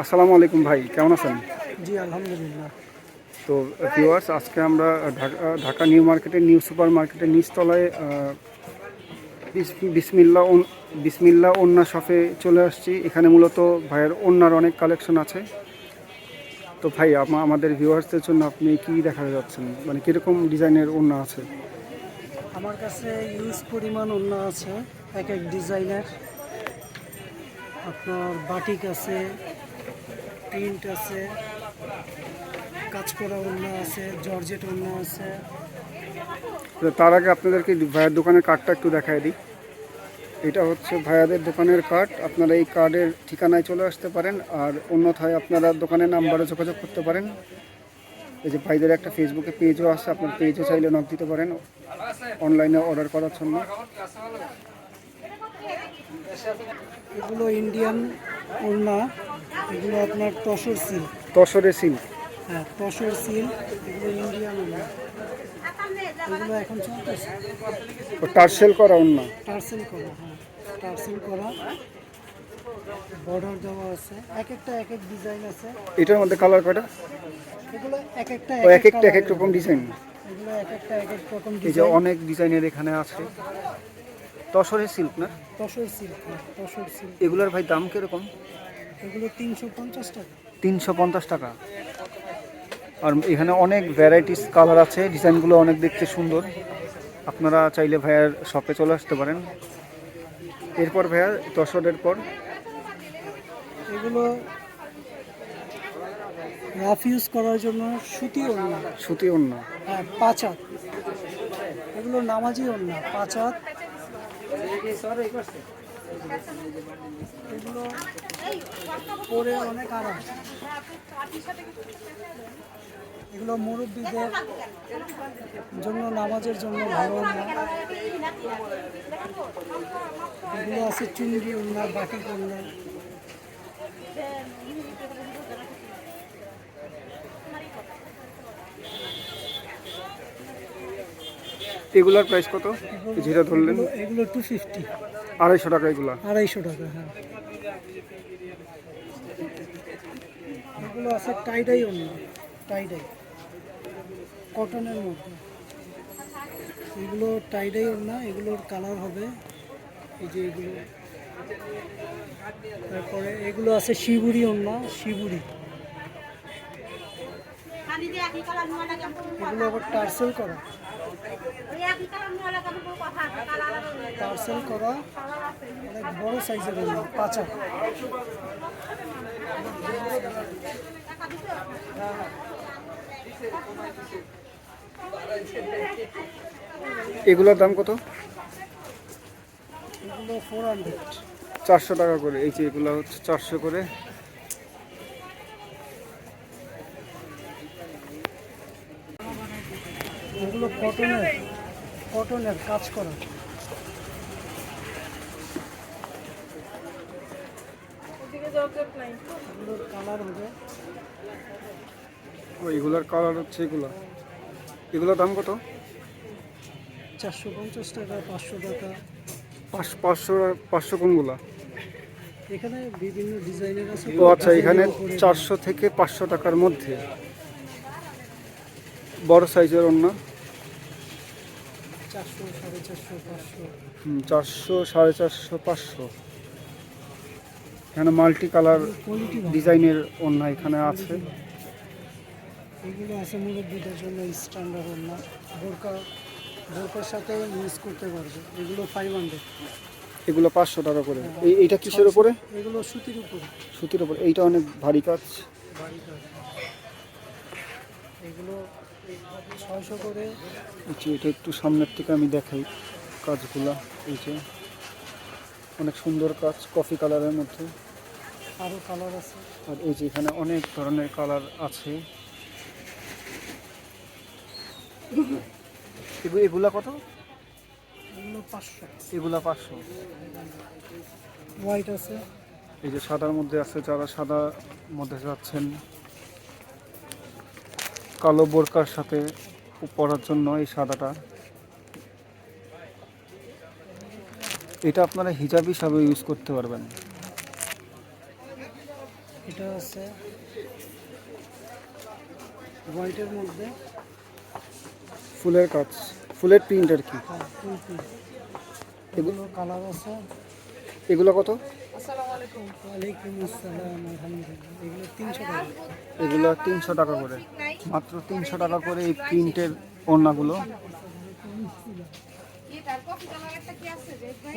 আসসালামু আলাইকুম ভাই কেমন আছেন? জি আলহামদুলিল্লাহ। তো ভিউয়ার্স আজকে আমরা ঢাকা ঢাকা নিউ মার্কেটের, নিউ সুপার মার্কেটের নিচতলায় বিসমিল্লা বিসমিল্লা ওন্না শপে চলে আসছি। এখানে মূলত ভাইয়ের ওন্নার অনেক কালেকশন আছে। তো ভাই আমাদের ভিউয়ার্সদের জন্য আপনি কি দেখা যাচ্ছেন? মানে কীরকম ডিজাইনের ওন্না আছে? আমার কাছে ইউজ পরিমাণ অন্য আছে, এক এক ডিজাইনের। আপনার বাটিক আছে প্রিন্ট আছে। কাজ করা অন্য আছে জর্জেট অন্য আছে। তো তার আগে আপনাদেরকে ভাইয়ের দোকানের কার্ডটা একটু দেখায় দিই। এটা হচ্ছে ভাইয়াদের দোকানের কার্ড। আপনারা এই কার্ডের ঠিকানায় চলে আসতে পারেন আর অন্যথায় আপনারা দোকানের নাম্বারে যোগাযোগ করতে পারেন। এই যে ভাইদের একটা ফেসবুকে পেজও আছে আপনার পেজও চাইলে নক দিতে পারেন। অনলাইনে অর্ডার করার জন্য। এগুলো ইন্ডিয়ান ওড়না এগুলো আপনার তসর সিল তসরের সিল হ্যাঁ তসর সিল এগুলো ইন্ডিয়ান এগুলো এখন চলতেছে। টার্সেল করা অন্য? টার্সেল করা হ্যাঁ। টার্সেল করা। বর্ডার দেওয়া আছে। এক একটা এক এক ডিজাইন আছে। এটার মধ্যে কালার কয়টা? এগুলো এক একটা এক একটা এক এক রকম ডিজাইন এগুলো এক একটা এক এক রকম এই যে অনেক ডিজাইনের এখানে আছে। তসরের সিল্ক না? তসর সিল্ক তসর সিল্ক এগুলোর ভাই দাম কীরকম? এগুলো তিনশো পঞ্চাশ টাকা। তিনশো পঞ্চাশ টাকা। আর এখানে অনেক ভ্যারাইটিস কালার আছে ডিজাইনগুলো অনেক দেখতে সুন্দর। আপনারা চাইলে ভাইয়ার শপে চলে আসতে পারেন। এরপর ভাইয়া দশরের পর। এগুলো রাফ ইউজ করার জন্য সুতি ওড়না। সুতি অন্য হ্যাঁ পাঁচাত এগুলো নামাজি ওড়না পাঁচ হাত। এগুলো পরে অনেক আরাম। এগুলো মুরব্বীদের জন্য, নামাজের জন্য ভালো এগুলো আছে চুঙ্গি ওড়না বাটি ওড়না এগুলার প্রাইস কত? যেটা ধরলেন। এগুলো- টু ফিফটি আড়াইশো টাকা এগুলো। আড়াইশো টাকা হ্যাঁ। এগুলো আছে টাইডাই অন্য টাইডাই কটনের মধ্যে। এগুলো টাইডাই না এগুলোর কালার হবে। এই যে এগুলো। তারপরে এগুলো আছে শিবুরি শিবুরি। কালার নোয়া লাগে এগুলো আবার টার্সেল করা। টার্সেল করা অনেক বড় সাইজের পাঁচা। এগুলোর দাম কত? এগুলো ফোর হান্ড্রেড চারশো টাকা করে। এই যে এগুলো হচ্ছে চারশো করে। এগুলো কটনের কটনের কাজ করা। ও এগুলার কালার হচ্ছে এগুলো। এগুলোর দাম কত? চারশো পঞ্চাশ টাকা পাঁচশো টাকা। পাঁচ পাঁচশো পাঁচশো কোনগুলা? এখানে বিভিন্ন ডিজাইনের আছে। ও আচ্ছা এখানে চারশো থেকে পাঁচশো টাকার মধ্যে। বড় সাইজের অন্য? চারশো সাড়ে চারশো পাঁচশো। চারশো সাড়ে চারশো পাঁচশো। এখানে মাল্টি কালার ডিজাইনের অন্য এখানে আছে। এগুলো আছে মুরব্বীদের জন্য স্ট্যান্ডার্ড না বোরকা বোরকার সাথে ইউজ করতে পারবে। এগুলো ফাইভ হান্ড্রেড এগুলো পাঁচশো টাকা করে। এই এইটা কিসের উপরে? এগুলো সুতির উপরে। সুতির উপরে। এইটা অনেক ভারী কাজ। এগুলো ছয়শো করে। এটা একটু সামনের থেকে আমি দেখাই কাজগুলা। এই যে অনেক সুন্দর কাজ কফি কালারের মধ্যে। আরও কালার আছে। আর এই যে এখানে অনেক ধরনের কালার আছে। এগুলা কত? পাঁচশো। এগুলা পাঁচশো। হোয়াইট আছে। এই যে সাদার মধ্যে আছে যারা সাদা মধ্যে যাচ্ছেন। কালো বোরকার সাথে পরার জন্য এই সাদাটা। এটা আপনারা হিজাব হিসাবে ইউজ করতে পারবেন। এটা আছে। হোয়াইটের মধ্যে। ফুলের কাজ ফুলের প্রিন্ট আর কি। হ্যাঁ, এগুলো কালার আছে। এগুলো কত? ওয়ালাইকুম আসসালাম আলহামদুলিল্লাহ। এগুলো তিনশো টাকা। এগুলো তিনশো টাকা করে। মাত্র তিনশো টাকা করে এই প্রিন্টের ওড়নাগুলো।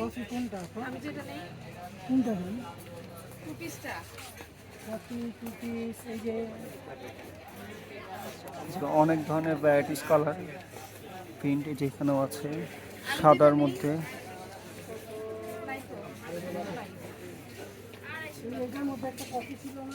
কফি কোনটা? আপা? কোনটা ভাই? কফি টু পিস এই যে অনেক ধরনের ভ্যারাইটিস কালার প্রিন্ট যেখানেও আছে সাদার মধ্যে। মধ্যে একটা কফি ছিল না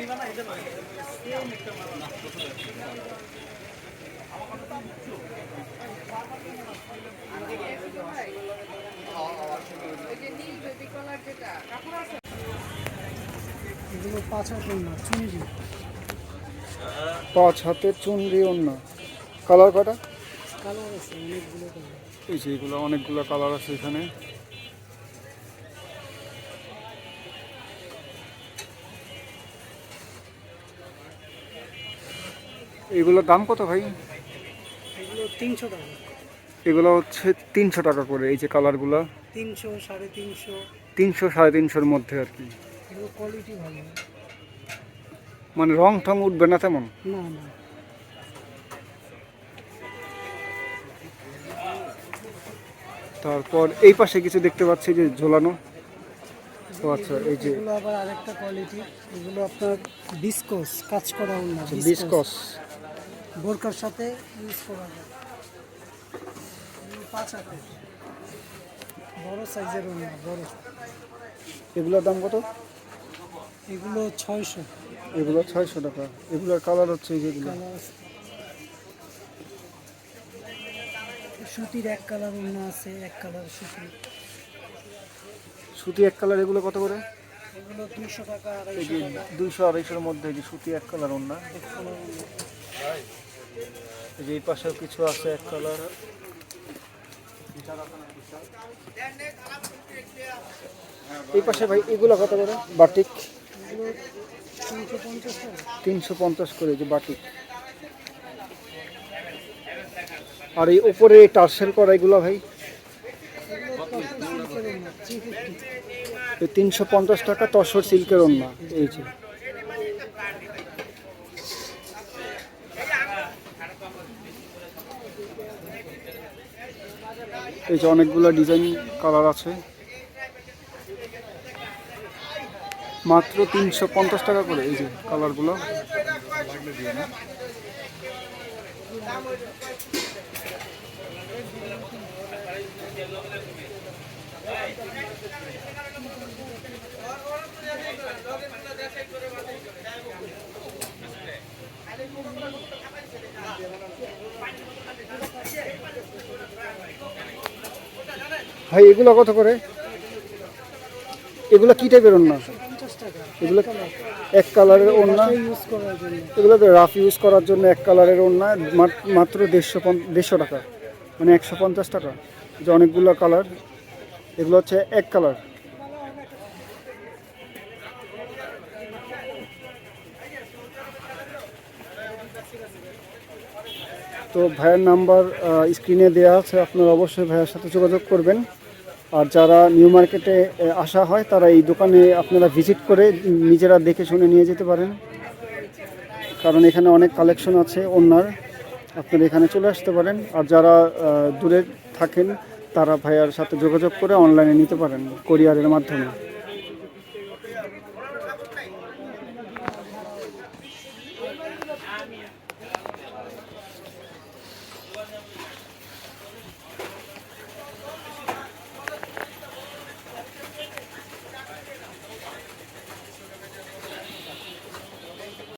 না এগুলো পাঁচ হাজার না চুনরি। পাঁচ হাতের চুনরি ওড়না। কালার কটা? কালার আছে অনেকগুলো কালার এই যে এগুলো অনেকগুলো কালার আছে এখানে। এগুলোর দাম কত ভাই? এগুলো তিনশো টাকা। এগুলো হচ্ছে তিনশো টাকা করে এই যে কালারগুলো। তিনশো সাড়ে তিনশো। তিনশো সাড়ে তিনশোর মধ্যে আর কি। কোয়ালিটি ভালো। মানে রং টং উঠবে না তেমন? না না। তারপর এই পাশে কিছু দেখতে পাচ্ছি যে ঝোলানো। ও আচ্ছা এই যে এগুলো আবার আরেকটা কোয়ালিটি এগুলো আপনার বিস্কস কাজ করা বিসকস বোরকার সাথে ইউজ করা যায়। পাঁচ বড় সাইজের না বড়। এগুলোর দাম কত? এগুলো ছয়শো। এগুলো ছয়শো টাকা। এগুলোর কালার হচ্ছে এই যেগুলো সুতির এক কালার অন্য আছে এক কালার সুতি। সুতি এক কালার এগুলো কত করে? এগুলো দুশো টাকা দুইশো আড়াইশোর মধ্যে যে সুতি এক কালার ওড়না। অন্য। যে এই পাশেও কিছু আছে এক কালার এই পাশে ভাই এগুলো কত করে? বাটিক। তিনশো পঞ্চাশ করে যে বাটিক। আর এই উপরে টার্সেল করা এগুলো ভাই। অন্য তিনশো পঞ্চাশ টাকা তসর সিল্কের ওড়না। এই যে। এই যে অনেকগুলো ডিজাইন কালার আছে। মাত্র তিনশো পঞ্চাশ টাকা করে এই যে কালারগুলো। ভাই, এগুলো কত করে? এগুলো কি টাইপের অন্য এগুলো এক কালারের জন্য এগুলো রাফ ইউজ করার জন্য এক কালারের মাত- মাত্র দেড়শো দেড়শো টাকা। মানে একশো পঞ্চাশ টাকা। যে অনেকগুলো কালার, এগুলো হচ্ছে এক কালার। তো ভাইয়ের নাম্বার স্ক্রিনে দেওয়া আছে, আপনারা অবশ্যই ভাইয়ের সাথে যোগাযোগ করবেন। আর যারা নিউ মার্কেটে আসা হয়, তারা এই দোকানে আপনারা ভিজিট করে নিজেরা দেখে শুনে নিয়ে যেতে পারেন। কারণ এখানে অনেক কালেকশন আছে ওনার, আপনারা এখানে চলে আসতে পারেন। আর যারা দূরে থাকেন, তারা ভাইয়ার সাথে যোগাযোগ করে অনলাইনে নিতে পারেন, কোরিয়ারের মাধ্যমে।